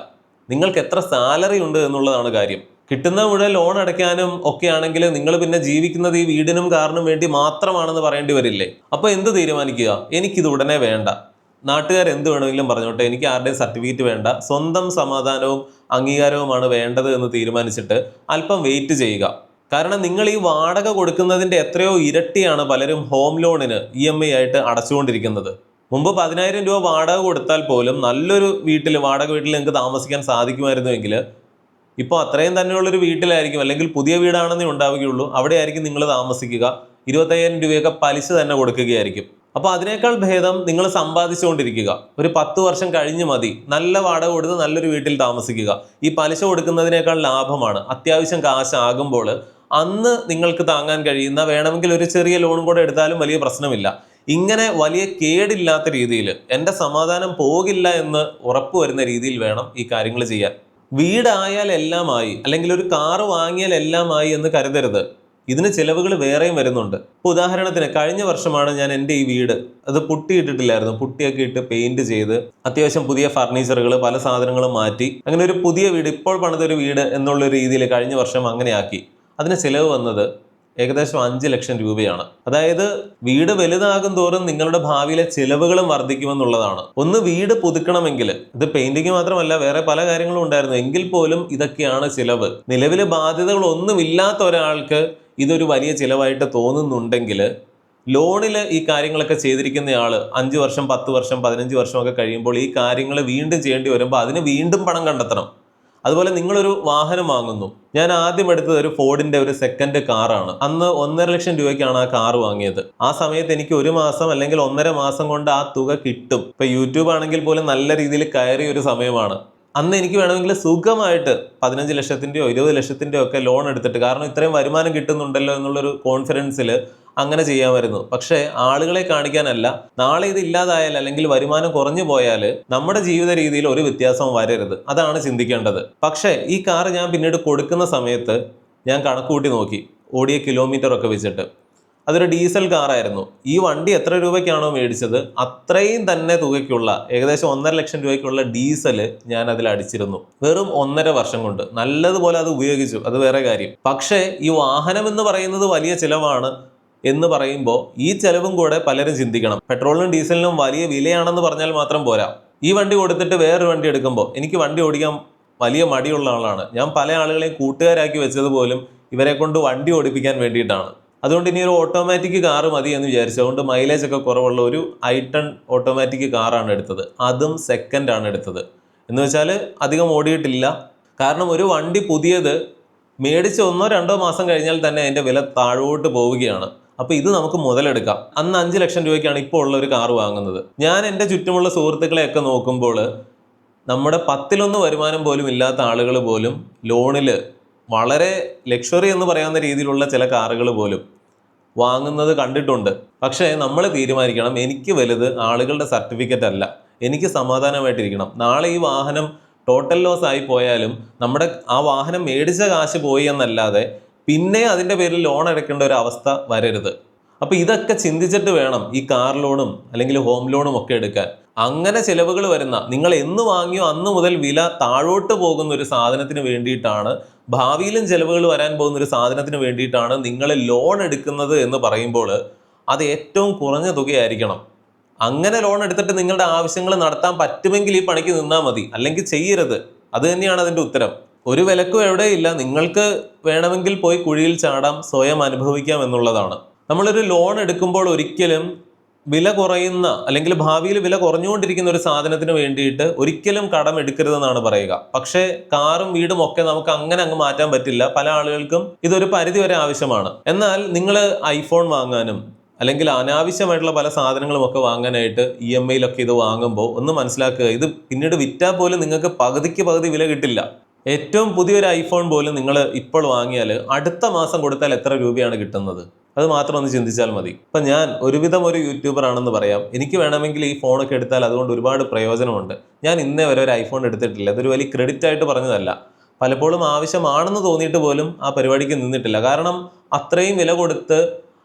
നിങ്ങൾക്ക് എത്ര സാലറി ഉണ്ട് എന്നുള്ളതാണ് കാര്യം. കിട്ടുന്ന മുഴുവൻ ലോൺ അടയ്ക്കാനും ഒക്കെ ആണെങ്കിൽ നിങ്ങൾ പിന്നെ ജീവിക്കുന്നത് ഈ വീടിനും കാറിനും വേണ്ടി മാത്രമാണെന്ന് പറയേണ്ടി വരില്ലേ? അപ്പോൾ എന്ത് തീരുമാനിക്കുക? എനിക്കിത് ഉടനെ വേണ്ട. നാട്ടുകാർ എന്ത് വേണമെങ്കിലും പറഞ്ഞോട്ടെ. എനിക്ക് ആരുടെയും സർട്ടിഫിക്കറ്റ് വേണ്ട. സ്വന്തം സമാധാനവും അംഗീകാരവുമാണ് വേണ്ടത് എന്ന് തീരുമാനിച്ചിട്ട് അല്പം വെയിറ്റ് ചെയ്യുക. കാരണം നിങ്ങൾ ഈ വാടക കൊടുക്കുന്നതിന്റെ എത്രയോ ഇരട്ടിയാണ് പലരും ഹോം ലോണിന് ഇ എം ഐ ആയിട്ട് അടച്ചുകൊണ്ടിരിക്കുന്നത്. മുമ്പ് പതിനായിരം രൂപ വാടക കൊടുത്താൽ പോലും നല്ലൊരു വീട്ടിൽ വാടക വീട്ടിൽ നിങ്ങൾക്ക് താമസിക്കാൻ സാധിക്കുമായിരുന്നുവെങ്കിൽ ഇപ്പോൾ അത്രയും തന്നെയുള്ളൊരു വീട്ടിലായിരിക്കും അല്ലെങ്കിൽ പുതിയ വീടാണെന്നേ ഉണ്ടാവുകയുള്ളൂ. അവിടെ ആയിരിക്കും നിങ്ങൾ താമസിക്കുക. ഇരുപത്തയ്യായിരം രൂപയൊക്കെ പലിശ തന്നെ കൊടുക്കുകയായിരിക്കും. അപ്പോൾ അതിനേക്കാൾ ഭേദം നിങ്ങൾ സമ്പാദിച്ചുകൊണ്ടിരിക്കുക. ഒരു പത്ത് വർഷം കഴിഞ്ഞ് മതി. നല്ല വാടക കൊടുത്ത് നല്ലൊരു വീട്ടിൽ താമസിക്കുക. ഈ പലിശ കൊടുക്കുന്നതിനേക്കാൾ ലാഭമാണ്. അത്യാവശ്യം കാശാകുമ്പോൾ അന്ന് നിങ്ങൾക്ക് താങ്ങാൻ കഴിയുന്ന വേണമെങ്കിൽ ഒരു ചെറിയ ലോണും കൂടെ എടുത്താലും വലിയ പ്രശ്നമില്ല. ഇങ്ങനെ വലിയ കേടില്ലാത്ത രീതിയിൽ എന്റെ സമാധാനം പോകില്ല എന്ന് ഉറപ്പുവരുന്ന രീതിയിൽ വേണം ഈ കാര്യങ്ങൾ ചെയ്യാൻ. വീടായാൽ എല്ലാമായി അല്ലെങ്കിൽ ഒരു കാറ് വാങ്ങിയാൽ എല്ലാമായി എന്ന് കരുതരുത്. ഇതിന് ചിലവുകൾ വേറെയും വരുന്നുണ്ട്. ഇപ്പൊ ഉദാഹരണത്തിന് കഴിഞ്ഞ വർഷമാണ് ഞാൻ എന്റെ ഈ വീട് അത് പുട്ടിയിട്ടിട്ടില്ലായിരുന്നു. പുട്ടിയൊക്കെ ഇട്ട് പെയിന്റ് ചെയ്ത് അത്യാവശ്യം പുതിയ ഫർണിച്ചറുകൾ പല സാധനങ്ങളും മാറ്റി അങ്ങനെ ഒരു പുതിയ വീട് ഇപ്പോൾ പണിതൊരു വീട് എന്നുള്ള രീതിയിൽ കഴിഞ്ഞ വർഷം അങ്ങനെയാക്കി. അതിന് ചിലവ് വന്നത് ഏകദേശം അഞ്ച് ലക്ഷം രൂപയാണ്. അതായത് വീട് വലുതാകും തോറും നിങ്ങളുടെ ഭാവിയിലെ ചിലവുകളും വർദ്ധിക്കുമെന്നുള്ളതാണ്. ഒന്ന് വീട് പുതുക്കണമെങ്കിൽ ഇത് പെയിന്റിങ് മാത്രമല്ല വേറെ പല കാര്യങ്ങളും ഉണ്ടായിരുന്നു. എങ്കിൽ പോലും ഇതൊക്കെയാണ് ചിലവ്. നിലവിലെ ബാധ്യതകൾ ഒന്നുമില്ലാത്ത ഒരാൾക്ക് ഇതൊരു വലിയ ചിലവായിട്ട് തോന്നുന്നുണ്ടെങ്കിൽ ലോണിൽ ഈ കാര്യങ്ങളൊക്കെ ചെയ്തിരിക്കുന്ന ആൾ അഞ്ച് വർഷം പത്ത് വർഷം പതിനഞ്ച് വർഷമൊക്കെ കഴിയുമ്പോൾ ഈ കാര്യങ്ങൾ വീണ്ടും ചെയ്യേണ്ടി വരുമ്പോൾ അതിന് വീണ്ടും പണം കണ്ടെത്തണം. അതുപോലെ നിങ്ങളൊരു വാഹനം വാങ്ങുന്നു. ഞാൻ ആദ്യം എടുത്തത് ഒരു ഫോർഡിന്റെ ഒരു സെക്കൻഡ് കാറാണ് അന്ന് ഒന്നര ലക്ഷം രൂപയ്ക്കാണ് ആ കാർ വാങ്ങിയത്. ആ സമയത്ത് എനിക്ക് ഒരു മാസം അല്ലെങ്കിൽ ഒന്നര മാസം കൊണ്ട് ആ തുക കിട്ടും. ഇപ്പൊ യൂട്യൂബ് ആണെങ്കിൽ പോലും നല്ല രീതിയിൽ കയറിയ ഒരു സമയമാണ്. അന്ന് എനിക്ക് വേണമെങ്കിൽ സുഖമായിട്ട് പതിനഞ്ച് ലക്ഷത്തിന്റെയോ ഇരുപത് ലക്ഷത്തിന്റെയോ ഒക്കെ ലോൺ എടുത്തിട്ട് കാരണം ഇത്രയും വരുമാനം കിട്ടുന്നുണ്ടല്ലോ എന്നുള്ളൊരു കോൺഫിഡൻസിൽ അങ്ങനെ ചെയ്യാമായിരുന്നു പക്ഷേ ആളുകളെ കാണിക്കാനല്ല. നാളെ ഇത് ഇല്ലാതായാൽ അല്ലെങ്കിൽ വരുമാനം കുറഞ്ഞു പോയാൽ നമ്മുടെ ജീവിത രീതിയിൽ ഒരു വ്യത്യാസവും വരരുത്. അതാണ് ചിന്തിക്കേണ്ടത്. പക്ഷേ ഈ കാർ ഞാൻ പിന്നീട് കൊടുക്കുന്ന സമയത്ത് ഞാൻ കണക്ക് കൂട്ടി നോക്കി. ഓടിയ കിലോമീറ്റർ ഒക്കെ വെച്ചിട്ട്. അതൊരു ഡീസൽ കാറായിരുന്നു. ഈ വണ്ടി എത്ര രൂപയ്ക്കാണോ മേടിച്ചത് അത്രയും തന്നെ തുകയ്ക്കുള്ള ഏകദേശം ഒന്നര ലക്ഷം രൂപയ്ക്കുള്ള ഡീസൽ ഞാൻ അതിൽ അടിച്ചിരുന്നു. വെറും ഒന്നര വർഷം കൊണ്ട്. നല്ലതുപോലെ അത് ഉപയോഗിച്ചു. അത് വേറെ കാര്യം. പക്ഷേ ഈ വാഹനം എന്ന് പറയുന്നത് വലിയ ചിലവാണ്. എന്ന് പറയുമ്പോൾ ഈ ചെലവും കൂടെ പലരും ചിന്തിക്കണം. പെട്രോളിനും ഡീസലിനും വലിയ വിലയാണെന്ന് പറഞ്ഞാൽ മാത്രം പോരാ. ഈ വണ്ടി കൊടുത്തിട്ട് വേറൊരു വണ്ടി എടുക്കുമ്പോൾ എനിക്ക് വണ്ടി ഓടിക്കാൻ വലിയ മടിയുള്ള ആളാണ്. ഞാൻ പല ആളുകളെയും കൂട്ടുകാരാക്കി വെച്ചത് പോലും ഇവരെ കൊണ്ട് വണ്ടി ഓടിപ്പിക്കാൻ വേണ്ടിയിട്ടാണ്. അതുകൊണ്ട് ഇനി ഒരു ഓട്ടോമാറ്റിക് കാർ മതി എന്ന് വിചാരിച്ചു. അതുകൊണ്ട് മൈലേജ് ഒക്കെ കുറവുള്ള ഒരു ഐ ഐട്ടൺ ഓട്ടോമാറ്റിക് കാറാണ് എടുത്തത്. അതും സെക്കൻഡ് ആണ് എടുത്തത്. എന്ന് വെച്ചാൽ അധികം ഓടിയിട്ടില്ല. കാരണം ഒരു വണ്ടി പുതിയത് മേടിച്ച് ഒന്നോ രണ്ടോ മാസം കഴിഞ്ഞാൽ തന്നെ അതിന്റെ വില താഴോട്ട് പോവുകയാണ്. അപ്പോൾ ഇത് നമുക്ക് മുതലെടുക്കാം. അന്ന് അഞ്ച് ലക്ഷം രൂപയ്ക്കാണ് ഇപ്പോൾ ഉള്ള ഒരു കാർ വാങ്ങുന്നത്. ഞാൻ എന്റെ ചുറ്റുമുള്ള സുഹൃത്തുക്കളെയൊക്കെ നോക്കുമ്പോൾ നമ്മുടെ പത്തിലൊന്ന് വരുമാനം പോലും ഇല്ലാത്ത ആളുകൾ പോലും ലോണിൽ വളരെ ലക്ഷറി എന്ന് പറയാവുന്ന രീതിയിലുള്ള ചില കാറുകൾ പോലും വാങ്ങുന്നത് കണ്ടിട്ടുണ്ട്. പക്ഷേ നമ്മൾ തീരുമാനിക്കണം എനിക്ക് വലുത് ആളുകളുടെ സർട്ടിഫിക്കറ്റ് അല്ല. എനിക്ക് സമാധാനമായിട്ടിരിക്കണം. നാളെ ഈ വാഹനം ടോട്ടൽ ലോസ് ആയി പോയാലും നമ്മുടെ ആ വാഹനം മേടിച്ച കാശ് പോയി എന്നല്ലാതെ പിന്നെ അതിന്റെ പേരിൽ ലോൺ എടുക്കേണ്ട ഒരു അവസ്ഥ വരരുത്. അപ്പോൾ ഇതൊക്കെ ചിന്തിച്ചിട്ട് വേണം ഈ കാർ ലോണും അല്ലെങ്കിൽ ഹോം ലോണും ഒക്കെ എടുക്കാൻ. അങ്ങനെ ചിലവുകൾ വരുന്ന നിങ്ങൾ എന്ന് വാങ്ങിയോ അന്ന് മുതൽ വില താഴോട്ട് പോകുന്ന ഒരു സാധനത്തിന് വേണ്ടിയിട്ടാണ് ഭാവിയിലും ചിലവുകൾ വരാൻ പോകുന്ന ഒരു സാധനത്തിന് വേണ്ടിയിട്ടാണ് നിങ്ങൾ ലോൺ എടുക്കുന്നത് എന്ന് പറയുമ്പോൾ അത് ഏറ്റവും കുറഞ്ഞ തുകയായിരിക്കണം. അങ്ങനെ ലോൺ എടുത്തിട്ട് നിങ്ങളുടെ ആവശ്യങ്ങൾ നടത്താൻ പറ്റുമെങ്കിൽ ഈ പണിക്ക് നിന്നാൽ മതി. അല്ലെങ്കിൽ ചെയ്യരുത്. അത് തന്നെയാണ് അതിന്റെ ഉത്തരം. ഒരു വിലക്കും എവിടെയില്ല നിങ്ങൾക്ക് വേണമെങ്കിൽ പോയി കുഴിയിൽ ചാടാം സ്വയം അനുഭവിക്കാം എന്നുള്ളതാണ്. നമ്മളൊരു ലോൺ എടുക്കുമ്പോൾ ഒരിക്കലും വില കുറയുന്ന അല്ലെങ്കിൽ ഭാവിയിൽ വില കുറഞ്ഞുകൊണ്ടിരിക്കുന്ന ഒരു സാധനത്തിന് വേണ്ടിയിട്ട് ഒരിക്കലും കടം എടുക്കരുതെന്നാണ് പറയുക. പക്ഷേ കാറും വീടും ഒക്കെ നമുക്ക് അങ്ങനെ അങ്ങ് മാറ്റാൻ പറ്റില്ല. പല ആളുകൾക്കും ഇതൊരു പരിധി വരെ ആവശ്യമാണ്. എന്നാൽ നിങ്ങൾ ഐഫോൺ വാങ്ങാനും അല്ലെങ്കിൽ അനാവശ്യമായിട്ടുള്ള പല സാധനങ്ങളും ഒക്കെ വാങ്ങാനായിട്ട് ഇ എം ഐയിലൊക്കെ ഇത് വാങ്ങുമ്പോൾ ഒന്ന് മനസ്സിലാക്കുക. ഇത് പിന്നീട് വിറ്റാൽ പോലും നിങ്ങൾക്ക് പകുതിക്ക് പകുതി വില കിട്ടില്ല. ഏറ്റവും പുതിയൊരു ഐഫോൺ പോലും നിങ്ങൾ ഇപ്പോൾ വാങ്ങിയാൽ അടുത്ത മാസം കൊടുത്താൽ എത്ര രൂപയാണ് കിട്ടുന്നത്? അത് മാത്രം ഒന്ന് ചിന്തിച്ചാൽ മതി. ഇപ്പം ഞാൻ ഒരുവിധം ഒരു യൂട്യൂബർ ആണെന്ന് പറയാം. എനിക്ക് വേണമെങ്കിൽ ഈ ഫോണൊക്കെ എടുത്താൽ അതുകൊണ്ട് ഒരുപാട് പ്രയോജനമുണ്ട്. ഞാൻ ഇന്നേ വരെ ഒരു ഐഫോൺ എടുത്തിട്ടില്ല. അതൊരു വലിയ ക്രെഡിറ്റ് ആയിട്ട് പറഞ്ഞതല്ല. പലപ്പോഴും ആവശ്യമാണെന്ന് തോന്നിയിട്ട് പോലും ആ പരിപാടിക്ക് നിന്നിട്ടില്ല. കാരണം അത്രയും വില കൊടുത്ത്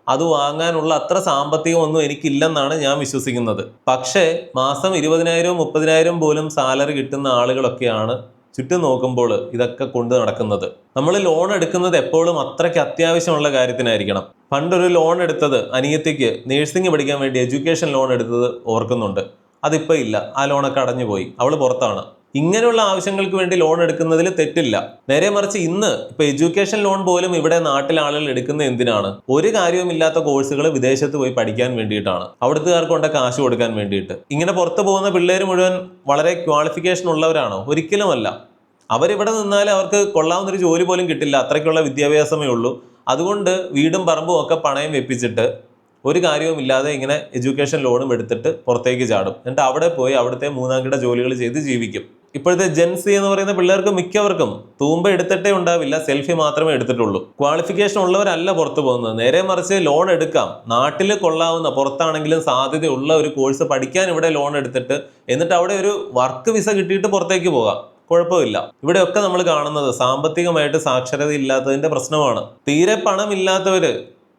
അത് വാങ്ങാനുള്ള അത്ര സാമ്പത്തികമൊന്നും എനിക്കില്ലെന്നാണ് ഞാൻ വിശ്വസിക്കുന്നത്. പക്ഷേ മാസം ഇരുപതിനായിരവും മുപ്പതിനായിരവും പോലും സാലറി കിട്ടുന്ന ആളുകളൊക്കെയാണ് ചുറ്റും നോക്കുമ്പോൾ ഇതൊക്കെ കൊണ്ട് നടക്കുന്നത്. നമ്മൾ ലോൺ എടുക്കുന്നത് എപ്പോഴും അത്രയ്ക്ക് അത്യാവശ്യമുള്ള കാര്യത്തിനായിരിക്കണം. പണ്ടൊരു ലോൺ എടുത്തത് അനിയത്തിക്ക് നേഴ്സിംഗ് പഠിക്കാൻ വേണ്ടി എഡ്യൂക്കേഷൻ ലോൺ എടുത്തത് ഓർക്കുന്നുണ്ട്. അതിപ്പോൾ ഇല്ല. ആ ലോണൊക്കെ അടഞ്ഞു പോയി. അവൾ പുറത്താണ്. ഇങ്ങനെയുള്ള ആവശ്യങ്ങൾക്ക് വേണ്ടി ലോൺ എടുക്കുന്നതിൽ തെറ്റില്ല. നേരെ മറിച്ച് ഇന്ന് ഇപ്പൊ എഡ്യൂക്കേഷൻ ലോൺ പോലും ഇവിടെ നാട്ടിലെ ആളുകൾ എടുക്കുന്ന എന്തിനാണ്? ഒരു കാര്യവുമില്ലാത്ത കോഴ്സുകൾ വിദേശത്ത് പോയി പഠിക്കാൻ വേണ്ടിയിട്ടാണ്. അവിടുത്തുകാർക്ക് കൊണ്ട് കാശ് കൊടുക്കാൻ വേണ്ടിയിട്ട്. ഇങ്ങനെ പുറത്തു പോകുന്ന പിള്ളേർ മുഴുവൻ വളരെ ക്വാളിഫിക്കേഷൻ ഉള്ളവരാണോ? ഒരിക്കലുമല്ല. അവരിവിടെ നിന്നാൽ അവർക്ക് കൊള്ളാവുന്ന ഒരു ജോലി പോലും കിട്ടില്ല. അത്രയ്ക്കുള്ള വിദ്യാഭ്യാസമേ ഉള്ളൂ. അതുകൊണ്ട് വീടും പറമ്പും ഒക്കെ പണയം വെപ്പിച്ചിട്ട് ഒരു കാര്യവും ഇല്ലാതെ ഇങ്ങനെ എഡ്യൂക്കേഷൻ ലോണും എടുത്തിട്ട് പുറത്തേക്ക് ചാടും. എന്നിട്ട് അവിടെ പോയി അവിടുത്തെ മൂന്നാം കിട ജോലികൾ ചെയ്ത് ജീവിക്കും. ഇപ്പോഴത്തെ ജെൻസി എന്ന് പറയുന്ന പിള്ളേർക്ക് മിക്കവർക്കും തൂമ്പ എടുത്തിട്ടേ ഉണ്ടാവില്ല സെൽഫി മാത്രമേ എടുത്തിട്ടുള്ളൂ. ക്വാളിഫിക്കേഷൻ ഉള്ളവരല്ല പുറത്തു പോകുന്നത്. നേരെ മറിച്ച് ലോൺ എടുക്കാം. നാട്ടിൽ കൊള്ളാവുന്ന പുറത്താണെങ്കിലും സാധ്യതയുള്ള ഒരു കോഴ്സ് പഠിക്കാൻ ഇവിടെ ലോൺ എടുത്തിട്ട് എന്നിട്ട് അവിടെ ഒരു വർക്ക് വിസ കിട്ടിയിട്ട് പുറത്തേക്ക് പോകാം. കുഴപ്പമില്ല. ഇവിടെയൊക്കെ നമ്മൾ കാണുന്നത് സാമ്പത്തികമായിട്ട് സാക്ഷരത ഇല്ലാത്തതിന്റെ പ്രശ്നമാണ്. തീരെ പണമില്ലാത്തവര്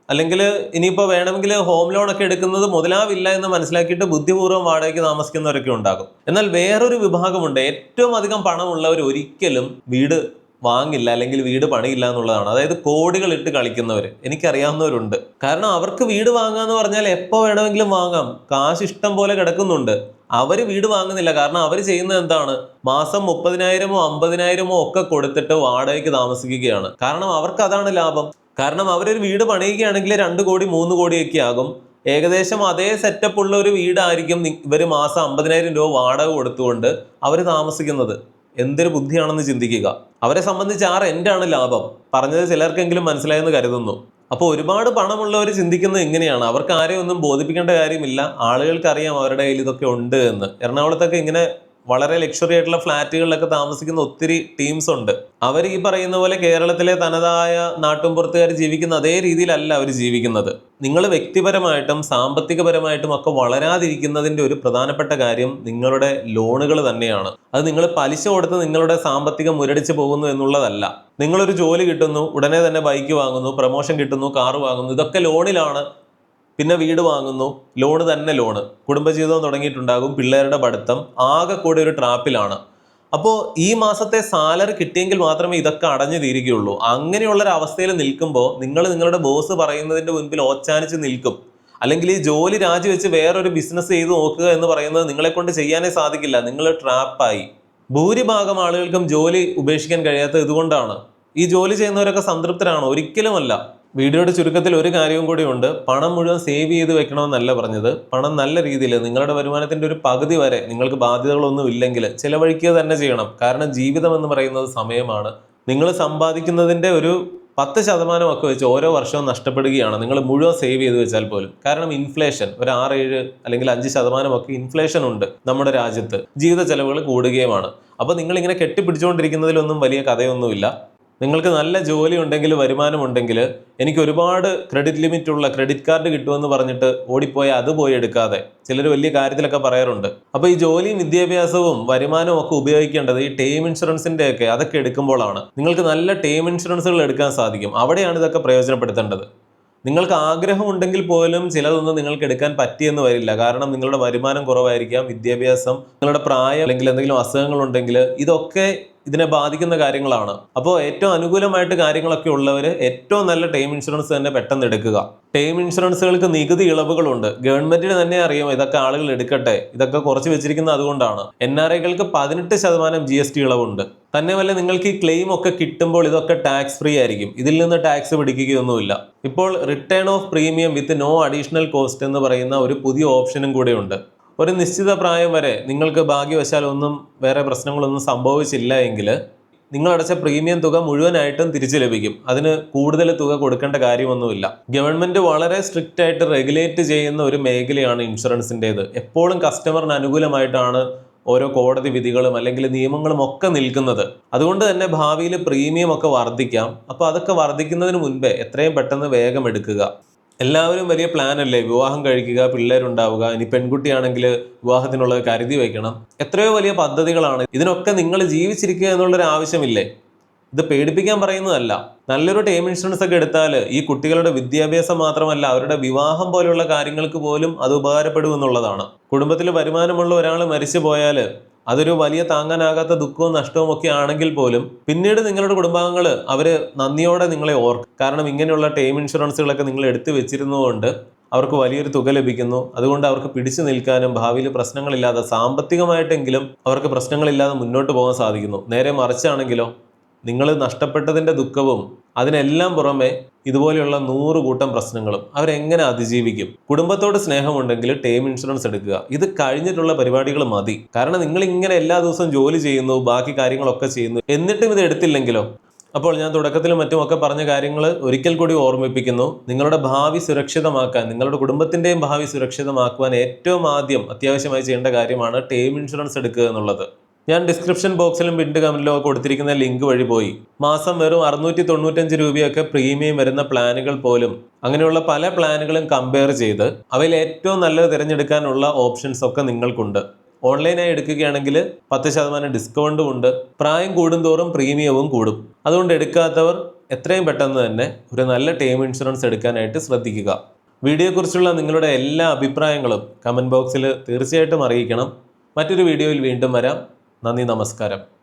അല്ലെങ്കിൽ ഇനിയിപ്പോൾ വേണമെങ്കിൽ ഹോം ലോൺ ഒക്കെ എടുക്കുന്നത് മുതലാവില്ല എന്ന് മനസ്സിലാക്കിയിട്ട് ബുദ്ധിപൂർവം വാടകയ്ക്ക് താമസിക്കുന്നവരൊക്കെ ഉണ്ടാകും. എന്നാൽ വേറൊരു വിഭാഗമുണ്ട് ഏറ്റവും അധികം പണമുള്ളവർ ഒരിക്കലും വീട് വാങ്ങില്ല അല്ലെങ്കിൽ വീട് പണിയില്ല എന്നുള്ളതാണ്. അതായത് കോടികൾ ഇട്ട് കളിക്കുന്നവർ എനിക്കറിയാവുന്നവരുണ്ട്. കാരണം അവർക്ക് വീട് വാങ്ങാന്ന് പറഞ്ഞാൽ എപ്പോൾ വേണമെങ്കിലും വാങ്ങാം. കാശ് ഇഷ്ടം പോലെ കിടക്കുന്നുണ്ട്. അവർ വീട് വാങ്ങുന്നില്ല. കാരണം അവർ ചെയ്യുന്നത് എന്താണ്? മാസം മുപ്പതിനായിരമോ അമ്പതിനായിരമോ ഒക്കെ കൊടുത്തിട്ട് വാടകയ്ക്ക് താമസിക്കുകയാണ്. കാരണം അവർക്ക് അതാണ് ലാഭം. കാരണം അവരൊരു വീട് പണിയുകയാണെങ്കിൽ രണ്ട് കോടി മൂന്ന് കോടിയൊക്കെ ആകും. ഏകദേശം അതേ സെറ്റപ്പ് ഉള്ള ഒരു വീടായിരിക്കും ഇവർ മാസം അമ്പതിനായിരം രൂപ വാടക കൊടുത്തുകൊണ്ട് അവർ താമസിക്കുന്നത്. എന്തൊരു ബുദ്ധിയാണെന്ന് ചിന്തിക്കുക. അവരെ സംബന്ധിച്ച് ആ റെന്റാണ് ലാഭം. പറഞ്ഞത് ചിലർക്കെങ്കിലും മനസ്സിലായെന്ന് കരുതുന്നു. അപ്പോൾ ഒരുപാട് പണമുള്ളവർ ചിന്തിക്കുന്നത് എങ്ങനെയാണ് അവർക്ക് ആരെയൊന്നും ബോധിപ്പിക്കേണ്ട കാര്യമില്ല. ആളുകൾക്കറിയാം അവരുടെ കയ്യിൽ ഇതൊക്കെ ഉണ്ട് എന്ന്. എറണാകുളത്തൊക്കെ ഇങ്ങനെ വളരെ ലക്ഷറി ആയിട്ടുള്ള ഫ്ലാറ്റുകളിലൊക്കെ താമസിക്കുന്ന ഒത്തിരി ടീംസ് ഉണ്ട്. അവർ ഈ പറയുന്ന പോലെ കേരളത്തിലെ തനതായ നാട്ടുംപുറത്തുകാർ ജീവിക്കുന്ന അതേ രീതിയിലല്ല അവർ ജീവിക്കുന്നത്. നിങ്ങൾ വ്യക്തിപരമായിട്ടും സാമ്പത്തികപരമായിട്ടും ഒക്കെ വളരാതിരിക്കുന്നതിന്റെ ഒരു പ്രധാനപ്പെട്ട കാര്യം നിങ്ങളുടെ ലോണുകൾ തന്നെയാണ്. അത് നിങ്ങൾ പലിശ കൊടുത്ത് നിങ്ങളുടെ സാമ്പത്തികം മുരടിച്ച് പോകുന്നു എന്നുള്ളതല്ല. നിങ്ങളൊരു ജോലി കിട്ടുന്നു ഉടനെ തന്നെ ബൈക്ക് വാങ്ങുന്നു പ്രമോഷൻ കിട്ടുന്നു കാറ് വാങ്ങുന്നു ഇതൊക്കെ ലോണിലാണ് പിന്നെ വീട് വാങ്ങുന്നു. ലോണ് തന്നെ ലോണ്. കുടുംബജീവിതം തുടങ്ങിയിട്ടുണ്ടാകും. പിള്ളേരുടെ പഠിത്തം ആകെ കൂടെ ഒരു ട്രാപ്പിലാണ്. അപ്പോൾ ഈ മാസത്തെ സാലറി കിട്ടിയെങ്കിൽ മാത്രമേ ഇതൊക്കെ അടഞ്ഞു തീരുകയുള്ളൂ. അങ്ങനെയുള്ള ഒരു അവസ്ഥയിൽ നിൽക്കുമ്പോൾ നിങ്ങൾ നിങ്ങളുടെ ബോസ് പറയുന്നതിന്റെ മുൻപിൽ ഓച്ചാനിച്ച് നിൽക്കും. അല്ലെങ്കിൽ ഈ ജോലി രാജിവെച്ച് വേറൊരു ബിസിനസ് ചെയ്ത് നോക്കുക എന്ന് പറയുന്നത് നിങ്ങളെ കൊണ്ട് ചെയ്യാനേ സാധിക്കില്ല. നിങ്ങൾ ട്രാപ്പായി. ഭൂരിഭാഗം ആളുകൾക്കും ജോലി ഉപേക്ഷിക്കാൻ കഴിയാത്തത് ഇതുകൊണ്ടാണ്. ഈ ജോലി ചെയ്യുന്നവരൊക്കെ സംതൃപ്തരാണോ? ഒരിക്കലുമല്ല. വീഡിയോയുടെ ചുരുക്കത്തിൽ ഒരു കാര്യവും കൂടി ഉണ്ട്. പണം മുഴുവൻ സേവ് ചെയ്ത് വെക്കണമെന്നല്ല പറഞ്ഞത്. പണം നല്ല രീതിയിൽ നിങ്ങളുടെ വരുമാനത്തിന്റെ ഒരു പകുതി വരെ നിങ്ങൾക്ക് ബാധ്യതകളൊന്നും ഇല്ലെങ്കിൽ ചിലവഴിക്കുക തന്നെ ചെയ്യണം. കാരണം ജീവിതം എന്ന് പറയുന്നത് സമയമാണ്. നിങ്ങൾ സമ്പാദിക്കുന്നതിന്റെ ഒരു പത്ത് ശതമാനമൊക്കെ വെച്ച് ഓരോ വർഷവും നഷ്ടപ്പെടുകയാണ്. നിങ്ങൾ മുഴുവൻ സേവ് ചെയ്ത് വെച്ചാൽ പോലും. കാരണം ഇൻഫ്ലേഷൻ ഒരു ആറ് ഏഴ് അല്ലെങ്കിൽ അഞ്ച് ശതമാനമൊക്കെ ഇൻഫ്ലേഷൻ ഉണ്ട് നമ്മുടെ രാജ്യത്ത്. ജീവിത ചെലവുകൾ കൂടുകയുമാണ്. അപ്പോൾ നിങ്ങൾ ഇങ്ങനെ കെട്ടിപ്പിടിച്ചുകൊണ്ടിരിക്കുന്നതിലൊന്നും വലിയ കഥയൊന്നുമില്ല. നിങ്ങൾക്ക് നല്ല ജോലി ഉണ്ടെങ്കിൽ വരുമാനമുണ്ടെങ്കിൽ എനിക്ക് ഒരുപാട് ക്രെഡിറ്റ് ലിമിറ്റ് ഉള്ള ക്രെഡിറ്റ് കാർഡ് കിട്ടുമെന്ന് പറഞ്ഞിട്ട് ഓടിപ്പോയി അത് പോയി എടുക്കാതെ. ചിലർ വലിയ കാര്യത്തിലൊക്കെ പറയാറുണ്ട്. അപ്പോൾ ഈ ജോലിയും വിദ്യാഭ്യാസവും വരുമാനവും ഒക്കെ ഉപയോഗിക്കേണ്ടത് ഈ ടേം ഇൻഷുറൻസിന്റെ ഒക്കെ അതൊക്കെ എടുക്കുമ്പോഴാണ്. നിങ്ങൾക്ക് നല്ല ടേം ഇൻഷുറൻസുകൾ എടുക്കാൻ സാധിക്കും. അവിടെയാണ് ഇതൊക്കെ പ്രയോജനപ്പെടുത്തേണ്ടത്. നിങ്ങൾക്ക് ആഗ്രഹമുണ്ടെങ്കിൽ പോലും ചിലതൊന്നും നിങ്ങൾക്ക് എടുക്കാൻ പറ്റിയെന്ന് വരില്ല. കാരണം നിങ്ങളുടെ വരുമാനം കുറവായിരിക്കാം വിദ്യാഭ്യാസം നിങ്ങളുടെ പ്രായം അല്ലെങ്കിൽ എന്തെങ്കിലും അസുഖങ്ങളുണ്ടെങ്കിൽ ഇതൊക്കെ ഇതിനെ ബാധിക്കുന്ന കാര്യങ്ങളാണ്. അപ്പോൾ ഏറ്റവും അനുകൂലമായിട്ട് കാര്യങ്ങളൊക്കെ ഉള്ളവർ ഏറ്റവും നല്ല ടേം ഇൻഷുറൻസ് തന്നെ പെട്ടെന്ന് എടുക്കുക. ടേം ഇൻഷുറൻസുകൾക്ക് നികുതി ഇളവുകളുണ്ട്. ഗവൺമെന്റിന് തന്നെ അറിയാം ഇതൊക്കെ ആളുകൾ എടുക്കട്ടെ. ഇതൊക്കെ കുറച്ച് വെച്ചിരിക്കുന്നത് അതുകൊണ്ടാണ്. എൻ ആർ ഐകൾക്ക് പതിനെട്ട് ശതമാനം ജി എസ് ടി ഇളവുണ്ട്. തന്നെ വല്ല നിങ്ങൾക്ക് ഈ ക്ലെയിം ഒക്കെ കിട്ടുമ്പോൾ ഇതൊക്കെ ടാക്സ് ഫ്രീ ആയിരിക്കും. ഇതിൽ നിന്ന് ടാക്സ് പിടിക്കുകയൊന്നുമില്ല. ഇപ്പോൾ return of premium with no additional cost എന്ന് പറയുന്ന ഒരു പുതിയ ഓപ്ഷനും കൂടെ ഉണ്ട്. ഒരു നിശ്ചിത പ്രായം വരെ നിങ്ങൾക്ക് ഭാഗ്യവശാൽ ഒന്നും വേറെ പ്രശ്നങ്ങളൊന്നും സംഭവിച്ചില്ല എങ്കിൽ നിങ്ങൾ അടച്ച പ്രീമിയം തുക മുഴുവനായിട്ടും തിരിച്ചു ലഭിക്കും. അതിന് കൂടുതൽ തുക കൊടുക്കേണ്ട കാര്യമൊന്നുമില്ല. ഗവൺമെന്റ് വളരെ സ്ട്രിക്റ്റ് ആയിട്ട് റെഗുലേറ്റ് ചെയ്യുന്ന ഒരു മേഖലയാണ് ഇൻഷുറൻസിന്റേത്. എപ്പോഴും കസ്റ്റമറിന് അനുകൂലമായിട്ടാണ് ഓരോ കോടതി വിധികളും അല്ലെങ്കിൽ നിയമങ്ങളും ഒക്കെ നിൽക്കുന്നത്. അതുകൊണ്ട് തന്നെ ഭാവിയിൽ പ്രീമിയം ഒക്കെ വർദ്ധിക്കാം. അപ്പോൾ അതൊക്കെ വർദ്ധിക്കുന്നതിന് മുൻപേ എത്രയും പെട്ടെന്ന് വേഗം എടുക്കുക. എല്ലാവരും വലിയ പ്ലാൻ അല്ലേ? വിവാഹം കഴിക്കുക പിള്ളേരുണ്ടാവുക ഇനി പെൺകുട്ടിയാണെങ്കിൽ വിവാഹത്തിനുള്ള കരുതി വയ്ക്കണം എത്രയോ വലിയ പദ്ധതികളാണ്. ഇതിനൊക്കെ നിങ്ങൾ ജീവിച്ചിരിക്കുക എന്നുള്ളൊരു ആവശ്യമില്ലേ? ഇത് പേടിപ്പിക്കാൻ പറയുന്നതല്ല. നല്ലൊരു ടേം ഇൻഷുറൻസ് ഒക്കെ എടുത്താൽ ഈ കുട്ടികളുടെ വിദ്യാഭ്യാസം മാത്രമല്ല അവരുടെ വിവാഹം പോലുള്ള കാര്യങ്ങൾക്ക് പോലും അത് ഉപകാരപ്പെടുമെന്നുള്ളതാണ് കുടുംബത്തിൽ വരുമാനമുള്ള ഒരാൾ മരിച്ചു പോയാൽ അതൊരു വലിയ താങ്ങാനാകാത്ത ദുഃഖവും നഷ്ടവും ഒക്കെ ആണെങ്കിൽ പോലും പിന്നീട് നിങ്ങളുടെ കുടുംബാംഗങ്ങൾ അവർ നന്ദിയോടെ നിങ്ങളെ ഓർക്കും കാരണം ഇങ്ങനെയുള്ള ടേം ഇൻഷുറൻസുകളൊക്കെ നിങ്ങൾ എടുത്തു വെച്ചിരുന്നതുകൊണ്ട് അവർക്ക് വലിയൊരു തുക ലഭിക്കുന്നു. അതുകൊണ്ട് അവർക്ക് പിടിച്ചു നിൽക്കാനും ഭാവിയിൽ പ്രശ്നങ്ങളില്ലാതെ സാമ്പത്തികമായിട്ടെങ്കിലും അവർക്ക് പ്രശ്നങ്ങളില്ലാതെ മുന്നോട്ട് പോകാൻ സാധിക്കുന്നു. നേരെ മറിച്ചാണെങ്കിലോ നിങ്ങൾ നഷ്ടപ്പെട്ടതിന്റെ ദുഃഖവും അതിനെല്ലാം പുറമെ ഇതുപോലെയുള്ള നൂറ് കൂട്ടം പ്രശ്നങ്ങളും അവരെങ്ങനെ അതിജീവിക്കും? കുടുംബത്തോട് സ്നേഹമുണ്ടെങ്കിൽ ടേം ഇൻഷുറൻസ് എടുക്കുക. ഇത് കഴിഞ്ഞിട്ടുള്ള പരിപാടികൾ മതി. കാരണം നിങ്ങൾ ഇങ്ങനെ എല്ലാ ദിവസവും ജോലി ചെയ്യുന്നു ബാക്കി കാര്യങ്ങളൊക്കെ ചെയ്യുന്നു എന്നിട്ടും ഇത് എടുത്തില്ലെങ്കിലോ? അപ്പോൾ ഞാൻ തുടക്കത്തിലും മറ്റുമൊക്കെ പറഞ്ഞ കാര്യങ്ങൾ ഒരിക്കൽ കൂടി ഓർമ്മിപ്പിക്കുന്നു. നിങ്ങളുടെ ഭാവി സുരക്ഷിതമാക്കാൻ നിങ്ങളുടെ കുടുംബത്തിന്റെയും ഭാവി സുരക്ഷിതമാക്കുവാൻ ഏറ്റവും ആദ്യം അത്യാവശ്യമായി ചെയ്യേണ്ട കാര്യമാണ് ടേം ഇൻഷുറൻസ് എടുക്കുക എന്നുള്ളത്. ഞാൻ ഡിസ്ക്രിപ്ഷൻ ബോക്സിലും പിൻഡ് കമന്റിലും കൊടുത്തിരിക്കുന്ന ലിങ്ക് വഴി പോയി. മാസം വെറും അറുന്നൂറ്റി തൊണ്ണൂറ്റഞ്ച് രൂപയൊക്കെ പ്രീമിയം വരുന്ന പ്ലാനുകൾ പോലും അങ്ങനെയുള്ള പല പ്ലാനുകളും കമ്പയർ ചെയ്ത് അവയിൽ ഏറ്റവും നല്ലത് തിരഞ്ഞെടുക്കാനുള്ള ഓപ്ഷൻസ് ഒക്കെ നിങ്ങൾക്കുണ്ട്. ഓൺലൈനായി എടുക്കുകയാണെങ്കിൽ പത്ത് ശതമാനം ഡിസ്കൗണ്ടും ഉണ്ട് പ്രായം കൂടുന്തോറും പ്രീമിയവും കൂടും. അതുകൊണ്ട് എടുക്കാത്തവർ എത്രയും പെട്ടെന്ന് തന്നെ ഒരു നല്ല ടേം ഇൻഷുറൻസ് എടുക്കാനായിട്ട് ശ്രദ്ധിക്കുക. വീഡിയോയെക്കുറിച്ചുള്ള നിങ്ങളുടെ എല്ലാ അഭിപ്രായങ്ങളും കമന്റ് ബോക്സിൽ തീർച്ചയായിട്ടും അറിയിക്കണം. മറ്റൊരു വീഡിയോയിൽ വീണ്ടും വരാം. നന്ദി നമസ്കാരം.